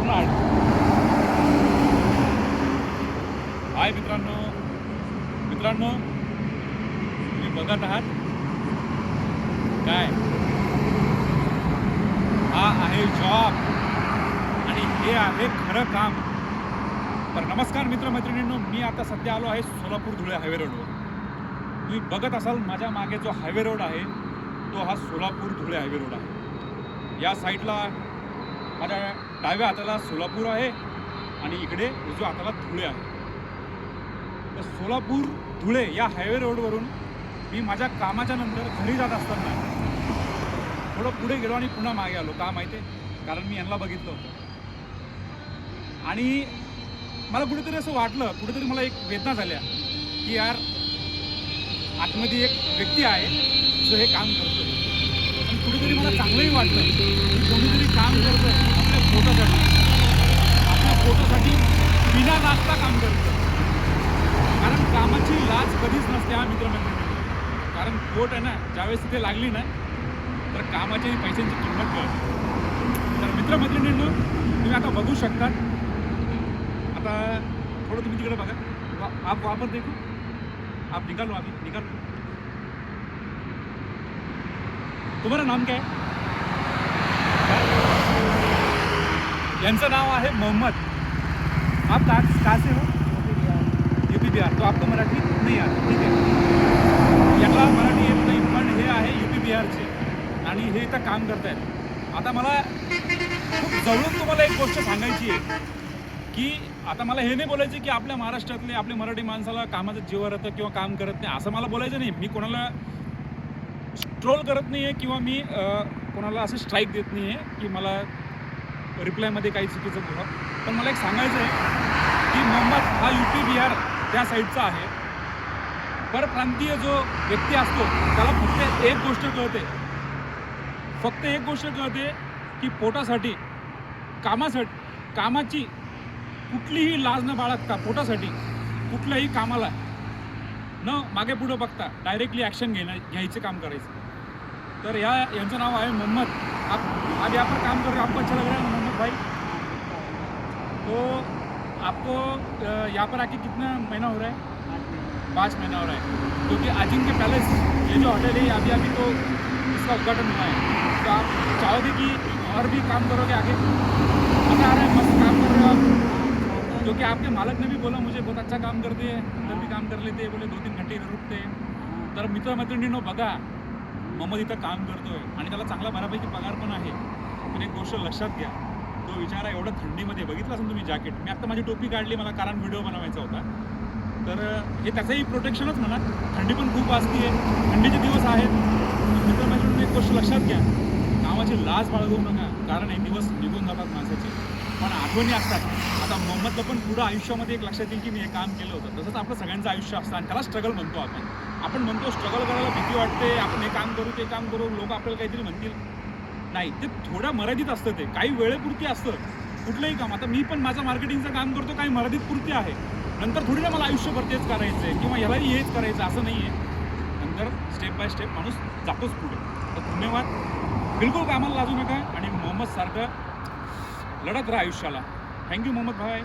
पूर्ण आहे हाय मित्रांनो. मित्रांनो तुम्ही बघत आहात? काय? हा आहे जॉब आणि हे आहे खरं काम. तर नमस्कार मित्रमैत्रिणींनो मी आता सध्या आलो आहे सोलापूर धुळे हायवे रोडवर. तुम्ही बघत असाल माझ्या मागे जो हायवे रोड आहे तो हा सोलापूर धुळे हायवे रोड आहे. या साईडला माझ्या डाव्या हाताला सोलापूर आहे आणि इकडे उजव्या हाताला धुळे आहे. तर सोलापूर धुळे या हायवे रोडवरून मी माझ्या कामाच्या नंतर घरी जात असताना थोडं पुढे गेलो आणि पुन्हा मागे आलो. का माहिती आहे? कारण मी यांना बघितलं होतं. आणि मला कुठेतरी असं वाटलं कुठेतरी मला एक वेदना झाल्या की यार आतमध्ये एक व्यक्ती आहे जो हे काम करतो आणि कुठेतरी मला चांगलंही वाटलं की कोणीतरी काम करतं आपल्या फोटोसाठी आपल्या फोटोसाठी बिना लाजता काम करतं. कारण कामाची लाज कधीच नसते हा मित्रमंडळी कारण पोट आहे ना ज्यावेळेस तिथे लागली ना तर कामाची पैशांची किंमत कळते. तर मित्रमैत्रिणींनो तुम्ही आता बघू शकतात. आता थोडं तुम्ही तिकडे बघा. वा- आप वापर देखू. आप निकालो आम्ही निकालो. तुम्हाला नाम काय यांचं नाव आहे मोहम्मद. आप कहाँ कहाँ से हो? यूपी बिहार. तो आपको मराठी नाही आलं. ठीक आहे. याला मराठी येत नाही पण हे आहे यूपी बिहारचे. आणि हे इथं काम करतायत. आता मला खूप जवळून तुम्हाला एक गोष्ट सांगायची आहे की आता मला हे नाही बोलायचं की आपल्या महाराष्ट्रातले आपल्या मराठी माणसाला कामाचं जीवर येतं किंवा काम करत नाही असं मला बोलायचं नाही. मी कोणाला ट्रोल करत नाही आहे किंवा मी कोणाला असं स्ट्राईक देत नाही आहे की मला रिप्लायमध्ये काही चुकीचं बोला पण मला एक सांगायचं आहे की मोहम्मद हा यू पी बिहार त्या साईडचा आहे परप्रांतीय जो व्यक्ती असतो त्याला फक्त एक गोष्ट कळते फक्त एक गोष्ट कळते की पोटासाठी कामासाठी कामाची कुठलीही लाज न बाळगता पोटासाठी कुठल्याही कामाला न मागे पुढं बघता डायरेक्टली ॲक्शन घेणं घ्यायचं काम करायचं तर या यांचं नाव आहे मोहम्मद आप आप यहाँ पर काम कर रहे हो आपको अच्छा लग रहा है तो आपको यहाँ पर आके कितना महीना हो रहा है? पाँच महीना। हो रहा है। क्योंकि अजिंक्य पैलेस ये जो होटल है अभी अभी तो इसका उद्घाटन हुआ है। तो आप चाहोगे कि और भी काम करोगे आगे? मज़ा आ रहा है मस्त काम कर रहे हो आप। क्योंकि आपके मालक ने भी बोला मुझे बहुत अच्छा काम करते हैं अंदर भी काम कर लेते हैं। बोले दो तीन घंटे इधर रुकते हैं। तर मित्रमैत्रिणींनो बघा मोहम्मद इथं काम करतोय. आणि त्याला चांगला बऱ्यापैकी पगार पण आहे. पण एक गोष्ट लक्षात घ्या. तो विचार आहे एवढं थंडीमध्ये बघितलं असेल तुम्ही जॅकेट. मी आता माझी टोपी काढली मला कारण व्हिडिओ बनवायचा होता. तर हे त्याचंही प्रोटेक्शनच म्हणा. थंडी पण खूप वाजती आहे थंडीचे दिवस आहेत. मित्रमैत्रिणींनो एक गोष्ट लक्षात घ्या. कामाची लाज बाळगू नका कारण हे दिवस निघून जातात माणसाचे. पण आठवणी असतात. आता मोहम्मदला पण पुढं आयुष्यामध्ये एक लक्षात येईल की मी हे काम केलं होतं. तसंच आपलं सगळ्यांचं आयुष्य असतं आणि त्याला स्ट्रगल म्हणतो आपण. आपण म्हणतो स्ट्रगल करायला भीती वाटते आपण हे काम करू ते काम करू लोक आपल्याला काहीतरी म्हणतील. नाही ते थोड्या मर्यादित असतं ते. काही वेळेपुरती असतं. कुठलंही काम. आता मी पण माझं मार्केटिंगचं काम करतो काही मर्यादित पुरती आहे. नंतर थोडी ना मला आयुष्यभर तेच करायचं आहे किंवा ह्यालाही हेच करायचं असं नाही आहे. नंतर स्टेप बाय स्टेप माणूस जातोच पुढे. तर धन्यवाद. बिलकुल कामाला लाजू नका आणि मोहम्मद सारखं लढत राहा आयुष्याला. थँक्यू मोहम्मद भाई.